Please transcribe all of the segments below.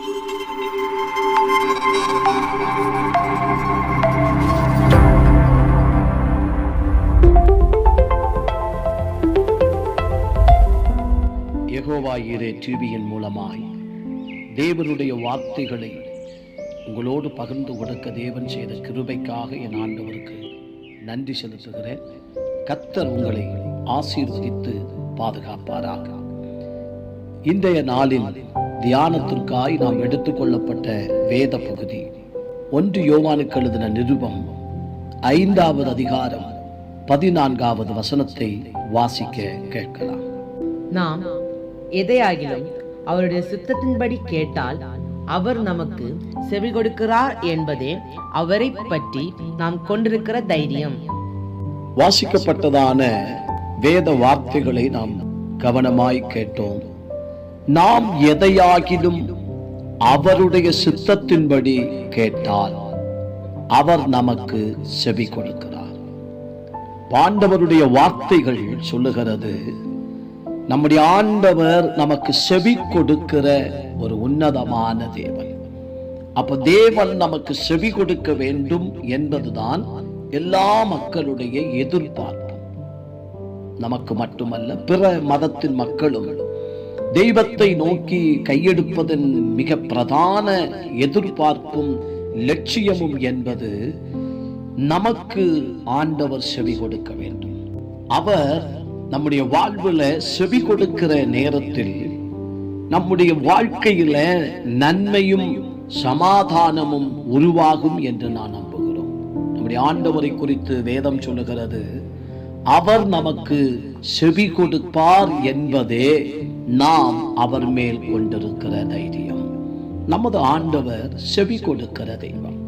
யகோவாயிரே டிவியின் மூலமாய் தேவனுடைய வார்த்தைகளை உங்களோடு பகிர்ந்து கொடுக்க தேவன் செய்த கிருபைக்காக என் ஆண்டவருக்கு நன்றி செலுத்துகிறேன். கத்தர் உங்களை ஆசீர்வதித்து பாதுகாப்பாராக. இன்றைய நாளில் தியானத்திற்காய் நாம் எடுத்துக்கொள்ளப்பட்ட வேத பகுதி. ஒன்று யோவானுக்கு எழுதின நிருபம் ஐந்தாவது அதிகாரம் பதினான்காவது வசனத்தை வாசிக்க கேட்கலாம். நாம் எதையாகிலும் அவருடைய சுத்தத்தின்படி கேட்டால் அவர் நமக்கு செவி கொடுக்கிறார் என்பதே அவரை பற்றி நாம் கொண்டிருக்கிற தைரியம். வாசிக்கப்பட்டதான வேத வார்த்தைகளை நாம் கவனமாய் கேட்டோம். நாம் எதையாகிலும் அவருடைய சித்தத்தின்படி கேட்டால் அவர் நமக்கு செவி கொடுக்கிறார். பாண்டவருடைய வார்த்தைகள் சொல்லுகிறது நம்முடைய ஆண்டவர் நமக்கு செவி கொடுக்கிற ஒரு உன்னதமான தேவன். அப்ப தேவன் நமக்கு செவி கொடுக்க வேண்டும் என்பதுதான் எல்லா மக்களுடைய எதிர்பார்ப்பு. நமக்கு மட்டுமல்ல பிற மதத்தின் மக்களும் தெய்வத்தை நோக்கி கையெடுப்பதன் மிக பிரதான எதிர்பார்ப்பும் லட்சியமும் என்பது நமக்கு ஆண்டவர் செவி கொடுக்க வேண்டும். அவர் நம்முடைய வாழ்வில் செவி கொடுக்கிற நேரத்தில் நம்முடைய வாழ்க்கையில நன்மையும் சமாதானமும் உருவாகும் என்று நான் நம்புகிறோம். நம்முடைய ஆண்டவரை குறித்து வேதம் சொல்லுகிறது அவர் நமக்கு செவி கொடுப்பார் என்பதே நாம் அவர் மேல் கொண்டிருக்கிற தைரியம். நமது ஆண்டவர் செவி கொடுக்கிற தெய்வம்.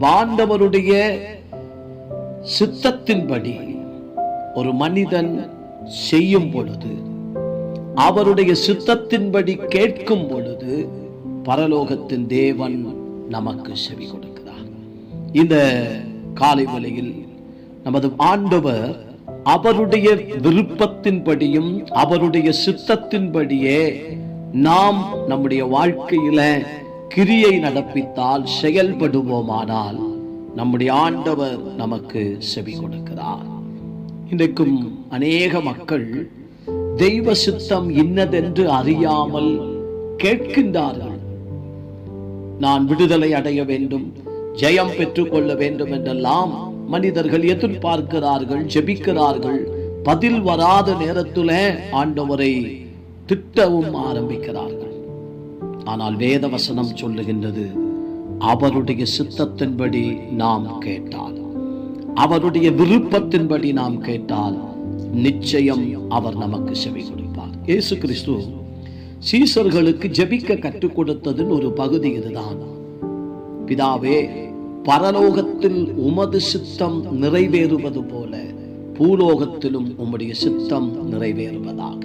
ஆண்டவருடைய சித்தத்தின்படி ஒரு மனிதன் செய்யும் பொழுது அவருடைய சித்தத்தின்படி கேட்கும் பொழுது பரலோகத்தின் தேவன் நமக்கு செவி கொடுக்கிறார். இந்த காலை வழியில் நமது ஆண்டவர் அவருடைய விருப்பத்தின்படியும் அவருடைய சித்தத்தின்படியே நாம் நம்முடைய வாழ்க்கையில கிரியை நடப்பித்தால் செயல்படுவோமானால் நம்முடைய ஆண்டவர் நமக்கு செவி கொடுக்கிறார். இன்றைக்கும் அநேக மக்கள் தெய்வ சித்தம் இன்னதென்று அறியாமல் கேட்கின்றார்கள். நான் விடுதலை அடைய வேண்டும். ஜெயம் பெற்றுக்கொள்ள வேண்டும் என்றெல்லாம் மனிதர்கள் எதிர்பார்க்கிறார்கள் ஜெபிக்கிறார்கள். பதில் வராத நேரத்துல ஆண்டவரை திட்டவும் ஆரம்பிக்கிறார்கள். ஆனால் வேத வசனம் சொல்லுகின்றது அவருடைய சித்தத்தின்படி நாம் கேட்டால் அவருடைய விருப்பத்தின்படி நாம் கேட்டால் நிச்சயம் அவர் நமக்கு செவி கொடுப்பார். இயேசு கிறிஸ்து சீசர்களுக்கு ஜெபிக்க கற்றுக் கொடுத்ததின் ஒரு பகுதி இதுதான். பிதாவே பரலோகத்தில் உமது சித்தம் நிறைவேறுவது போல பூலோகத்திலும் உம்முடைய சித்தம் நிறைவேறுவதாக.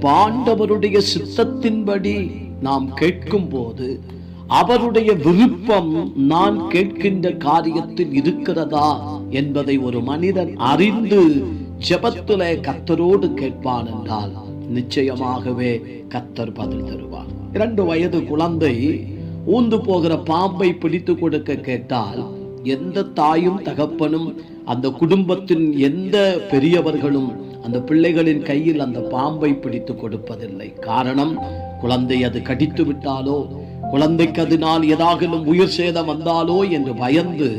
பாண்டவருடைய ஆண்டவருடைய சித்தத்தின்படி நாம் கேட்கும் போது அவருடைய விருப்பம் நான் கேட்கின்ற காரியத்தில் இருக்கிறதா என்பதை ஒரு மனிதன் அறிந்து ஜெபத்திலே கத்தரோடு கேட்பான் என்றால் நிச்சயமாகவே கத்தர் பதில் தருவார். இரண்டு வயது குழந்தை ஊந்து போகிற பாம்பை பிடித்து கொடுக்க கேட்டால் எந்த தாயும் தகப்பனும் அந்த குடும்பத்தின் எந்த பெரியவர்களும் அந்த பிள்ளைகளின் கையில் அந்த பாம்பை பிடித்து கொடுப்பதில்லை. காரணம் குழந்தை அது கடித்து விட்டாலோ குழந்தைக்கு அதனால் ஏதாகிலும் உயிர் சேதம் வந்தாலோ என்று பயந்து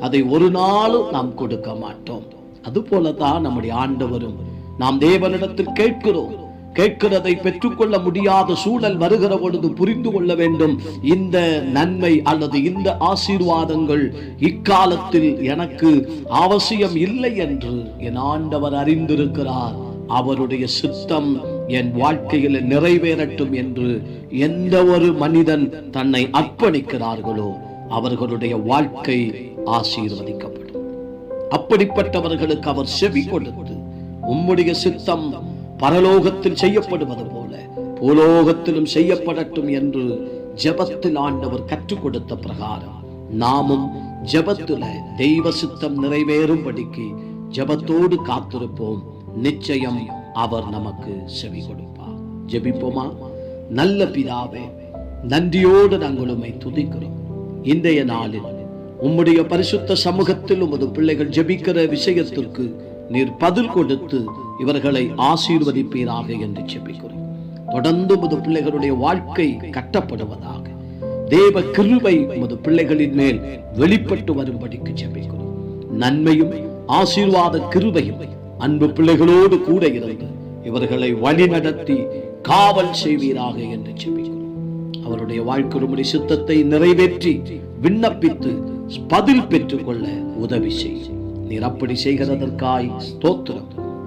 அதை ஒரு நாளும் நாம் கொடுக்க மாட்டோம். அதுபோலதான் நம்முடைய ஆண்டவரும் நாம் தேவனிடத்தில் கேட்கிறோம். கேட்கிறதை பெற்றுக்கொள்ள முடியாத சூழல் வருகிற பொழுது புரிந்து கொள்ள வேண்டும். இந்த நன்மை அல்லது இந்த ஆசீர்வாதங்கள் இக்காலத்தில் எனக்கு அவசியம் இல்லை என்று என் ஆண்டவர் அறிந்திருக்கிறார். அவருடைய சித்தம் என் வாழ்க்கையில் நிறைவேறட்டும் என்று எந்த ஒரு மனிதன் தன்னை அர்ப்பணிக்கிறார்களோ அவர்களுடைய வாழ்க்கை ஆசீர்வதிக்கப்படும். அப்படிப்பட்டவர்களுக்கு அவர் செவி கொடுத்து உம்முடைய சித்தம் பரலோகத்தில் செய்யப்படுவது போல பூலோகத்திலும் செய்யப்படட்டும் என்று ஜெபத்தில் ஆண்டவர் கற்றுக் கொடுத்த பிரகாரம். நாமும் ஜெபத்துல தெய்வ சித்தம் நிறைவேறும்படிக்கு ஜெபத்தோடு காத்திருப்போம். நிச்சயம் அவர் நமக்கு செவி கொடுப்பார். ஜெபிப்போமா? நல்ல பிதாவே நன்றியோடு நாங்கள் உம்மை துதிக்கிறோம். இன்றைய நாளில் உம்முடைய பரிசுத்த சமூகத்தில் உமது பிள்ளைகள் ஜெபிக்கிற விஷயத்திற்கு நீர் பதில் கொடுத்து இவர்களை ஆசீர்வதிப்பீராக என்று ஜெபிக்கிறோம். தொடர்ந்து முது பிள்ளைகளுடைய வாழ்க்கை கட்டப்படுவதாக. தேவ கிருபை முது பிள்ளைகளின் மேல் வெளிப்பட்டு வரும்படிக்கு ஜெபிக்கிறோம். நன்மையும் ஆசீர்வாத கிருபையும் அன்பு பிள்ளைகளோடு கூட இருந்து இவர்களை வழிநடத்தி காவல் செய்வீராக என்று ஜெபிக்கிறோம். அவருடைய வாழ்க்கை சித்தத்தை நிறைவேற்றி விண்ணப்பித்து பதில் பெற்றுக்கொள்ள உதவி செய் நீர் அப்படி செய்கிறதற்காய் ஸ்தோத்திரம்.